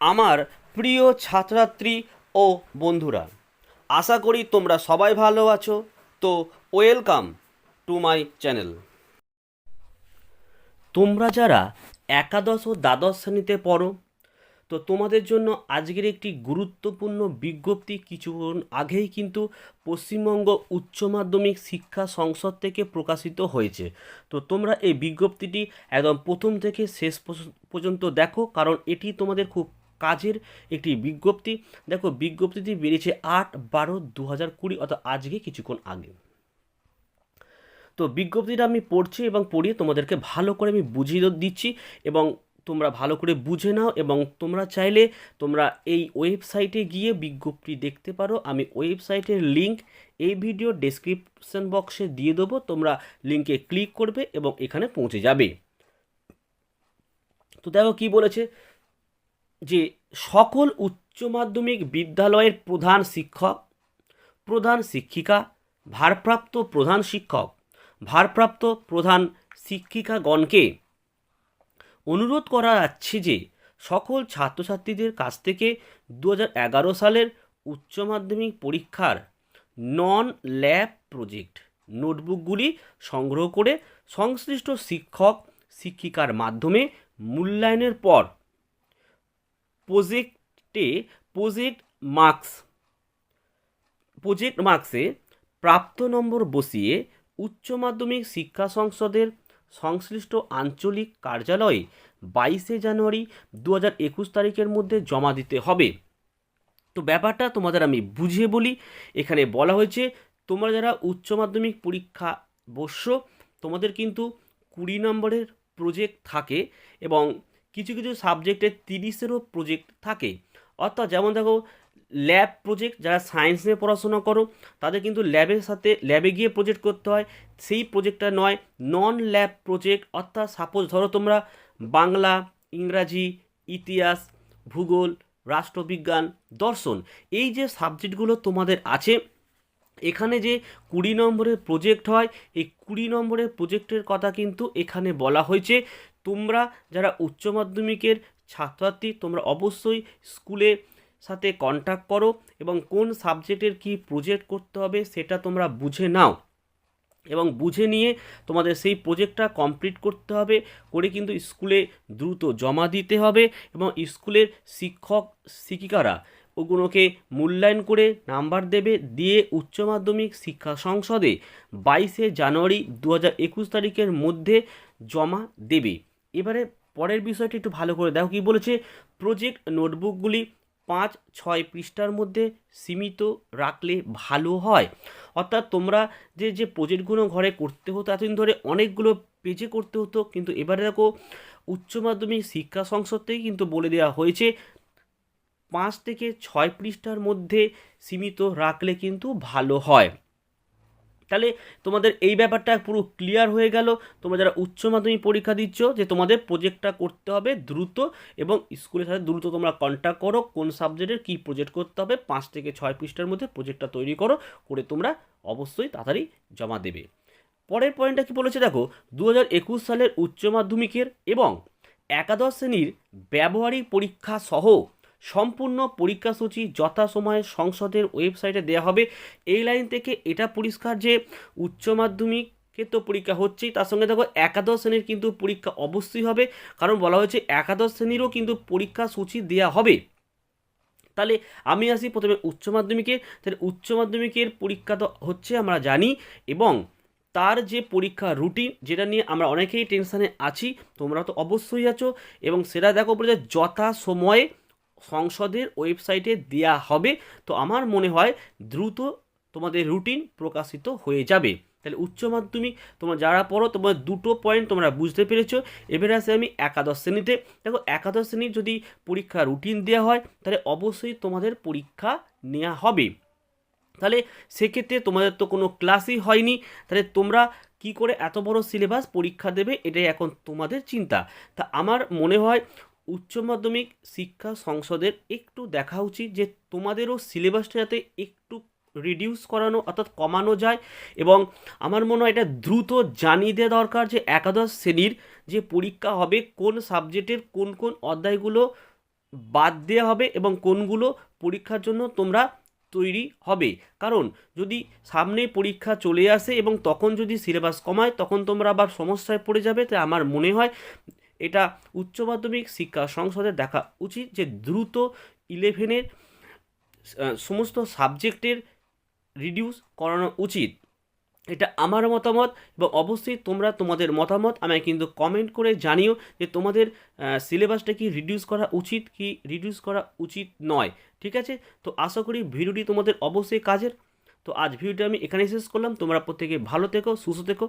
আমার প্রিয় ছাত্রছাত্রী ও বন্ধুরা, আশা করি তোমরা সবাই ভালো আছো। তো ওয়েলকাম টু মাই চ্যানেল। তোমরা যারা একাদশ ও দ্বাদশ শ্রেণীতে পড়ো, তো তোমাদের জন্য আজকের একটি গুরুত্বপূর্ণ বিজ্ঞপ্তি কিছুক্ষণ আগেই কিন্তু পশ্চিমবঙ্গ উচ্চ মাধ্যমিক শিক্ষা সংসদ থেকে প্রকাশিত হয়েছে। তো তোমরা এই বিজ্ঞপ্তিটি একদম প্রথম থেকে শেষ পর্যন্ত দেখো, কারণ এটি তোমাদের খুব কাজের একটি বিজ্ঞপ্তি। দেখো, বিজ্ঞপ্তিটি বেরিয়েছে আট বারো দু হাজার কুড়ি, অর্থাৎ আজকে কিছুক্ষণ আগে। তো বিজ্ঞপ্তিটা আমি পড়ছি এবং পড়িয়ে তোমাদেরকে ভালো করে আমি বুঝিয়ে দিচ্ছি এবং তোমরা ভালো করে বুঝে নাও এবং তোমরা চাইলে তোমরা এই ওয়েবসাইটে গিয়ে বিজ্ঞপ্তি দেখতে পারো। আমি ওয়েবসাইটের লিংক এই ভিডিও ডেসক্রিপশন বক্সে দিয়ে দেবো। তোমরা লিঙ্কে ক্লিক করবে এবং এখানে পৌঁছে যাবে। তো দেখো কি বলেছে যে সকল উচ্চ মাধ্যমিক বিদ্যালয়ের প্রধান শিক্ষক, প্রধান শিক্ষিকা, ভারপ্রাপ্ত প্রধান শিক্ষক, ভারপ্রাপ্ত প্রধান শিক্ষিকাগণকে অনুরোধ করা যাচ্ছে যে সকল ছাত্রছাত্রীদের কাছ থেকে দু সালের উচ্চ মাধ্যমিক পরীক্ষার নন ল্যাব প্রজেক্ট নোটবুকগুলি সংগ্রহ করে সংশ্লিষ্ট শিক্ষক, শিক্ষিকার মাধ্যমে মূল্যায়নের পর প্রজেক্টে, প্রজেক্ট মার্কস, প্রজেক্ট মার্কসে প্রাপ্ত নম্বর বসিয়ে উচ্চ মাধ্যমিক শিক্ষা সংসদের সংশ্লিষ্ট আঞ্চলিক কার্যালয়ে বাইশে জানুয়ারি দু হাজার একুশ তারিখের মধ্যে জমা দিতে হবে। তো ব্যাপারটা তোমাদের আমি বুঝিয়ে বলি। এখানে বলা হয়েছে, তোমরা যারা উচ্চ মাধ্যমিক পরীক্ষা বসছো, তোমাদের কিন্তু কুড়ি নম্বরের প্রজেক্ট থাকে এবং কিছু কিছু সাবজেক্টে তিরিশেরও প্রজেক্ট থাকে। অর্থাৎ যেমন দেখো ল্যাব প্রজেক্ট যারা সায়েন্স নিয়ে পড়াশোনা করো, তাদের কিন্তু ল্যাবের সাথে ল্যাবে গিয়ে প্রজেক্ট করতে হয়। সেই প্রজেক্টটা নয় নন ল্যাব প্রজেক্ট অর্থাৎ সাপোজ ধরো তোমরা বাংলা, ইংরাজি, ইতিহাস, ভূগোল, রাষ্ট্রবিজ্ঞান, দর্শন, এই যে সাবজেক্টগুলো তোমাদের আছে, এখানে যে কুড়ি নম্বরের প্রজেক্ট হয়, এই কুড়ি নম্বরের প্রজেক্টের কথা কিন্তু এখানে বলা হয়েছে। তোমরা যারা উচ্চ মাধ্যমিকের ছাত্রছাত্রী তোমরা অবশ্যই স্কুলে সাথে কন্ট্যাক্ট করো এবং কোন সাবজেক্টের কি প্রজেক্ট করতে হবে সেটা তোমরা বুঝে নাও। এবং বুঝে নিয়ে তোমাদের সেই প্রজেক্টটা কমপ্লিট করতে হবে, করে কিন্তু স্কুলে দ্রুত জমা দিতে হবে এবং স্কুলের শিক্ষক, শিক্ষিকারা ওগুলোকে মূল্যায়ন করে নাম্বার দেবে দিয়ে উচ্চ মাধ্যমিক শিক্ষা সংসদে বাইশে জানুয়ারি দু হাজার একুশ তারিখের মধ্যে জমা দেবে। এবারে পরের বিষয়টি একটু ভালো করে দেখো, কি বলেছে? প্রজেক্ট নোটবুকগুলি পাঁচ, ছয় পৃষ্ঠার মধ্যে সীমিত রাখলে ভালো হয়। অর্থাৎ তোমরা যে যে প্রজেক্টগুলো ঘরে করতে হতো, এতদিন ধরে অনেকগুলো পেজে করতে হতো, কিন্তু এবারে দেখো, উচ্চ মাধ্যমিক শিক্ষা সংসদ থেকে কিন্তু বলে দেওয়া হয়েছে, পাঁচ থেকে ছয় পৃষ্ঠার মধ্যে সীমিত রাখলে কিন্তু ভালো হয়। তাহলে তোমাদের এই ব্যাপারটা পুরো ক্লিয়ার হয়ে গেল। তোমরা যারা উচ্চ মাধ্যমিক পরীক্ষা দিচ্ছ, যে তোমাদের প্রজেক্টটা করতে হবে দ্রুত এবং স্কুলের সাথে দ্রুত তোমরা কন্ট্যাক্ট করো, কোন সাবজেক্টের কী প্রজেক্ট করতে হবে, পাঁচ থেকে ছয় পৃষ্ঠার মধ্যে প্রজেক্টটা তৈরি করো, করে তোমরা অবশ্যই তাড়াতাড়ি জমা দেবে। পরের পয়েন্টটা কি বলেছে দেখো দু হাজার একুশ সালের উচ্চ মাধ্যমিকের এবং একাদশ শ্রেণির ব্যবহারিক পরীক্ষা সহ সম্পূর্ণ পরীক্ষাসূচি যথাসময়ে সংসদের ওয়েবসাইটে দেওয়া হবে। এই লাইন থেকে এটা পরিষ্কার যে উচ্চ মাধ্যমিকে তো পরীক্ষা হচ্ছেই, তার সঙ্গে দেখো একাদশ শ্রেণির কিন্তু পরীক্ষা অবশ্যই হবে। কারণ বলা হয়েছে একাদশ শ্রেণীরও কিন্তু পরীক্ষা সূচি দেওয়া হবে। তাহলে আমি আসি প্রথমে উচ্চ মাধ্যমিকে। তাহলে উচ্চ মাধ্যমিকের পরীক্ষা তো হচ্ছে, আমরা জানি। এবং তার যে পরীক্ষা রুটিন, যেটা নিয়ে আমরা অনেকেই টেনশানে আছি, তোমরা তো অবশ্যই আছো। এবং সেটা দেখো যথা সময়ে সংসদের ওয়েবসাইটে দেয়া হবে। তো আমার মনে হয় দ্রুত তোমাদের রুটিন প্রকাশিত হয়ে যাবে। তাহলে উচ্চ মাধ্যমিক, তোমরা যারা পড়ো, তোমার দুটো পয়েন্ট তোমরা বুঝতে পেরেছ। এবারে আসে আমি একাদশ শ্রেণীতে। দেখো, একাদশ শ্রেণির যদি পরীক্ষা রুটিন দেওয়া হয়, তাহলে অবশ্যই তোমাদের পরীক্ষা নেওয়া হবে। তাহলে সেক্ষেত্রে তোমাদের তো কোনো ক্লাসই হয়নি। তাহলে তোমরা কি করে এত বড় সিলেবাস পরীক্ষা দেবে, এটাই এখন তোমাদের চিন্তা। তা আমার মনে হয় উচ্চ মাধ্যমিক শিক্ষা সংসদের একটু দেখা উচিত যে তোমাদেরও সিলেবাসটা যাতে একটু রিডিউস করানো অর্থাৎ কমানো যায় এবং আমার মনে হয় এটা দ্রুত জানিয়ে দেওয়া দরকার যে একাদশ শ্রেণির যে পরীক্ষা হবে কোন সাবজেক্টের কোন কোন অধ্যায়গুলো বাদ দেওয়া হবে এবং কোনগুলো পরীক্ষার জন্য তোমরা তৈরি হবে। কারণ যদি সামনে পরীক্ষা চলে আসে এবং তখন যদি সিলেবাস কমায়, তখন তোমরা আবার সমস্যায় পড়ে যাবে। তাই আমার মনে হয় এটা উচ্চ মাধ্যমিক শিক্ষা সংসদের দেখা উচিত যে দ্রুত ইলেভেনের সমস্ত সাবজেক্টের রিডিউস করানো উচিত। এটা আমার মতামত এবং অবশ্যই তোমরা তোমাদের মতামত আমায় কিন্তু কমেন্ট করে জানিও যে তোমাদের সিলেবাসটা কি রিডিউস করা উচিত কি রিডিউস করা উচিত নয়। ঠিক আছে? তো আশা করি ভিডিওটি তোমাদের অবশ্যই কাজের। তো আজ ভিডিওটা আমি এখানেই শেষ করলাম। তোমরা প্রত্যেকে ভালো থেকো, সুস্থ থেকো।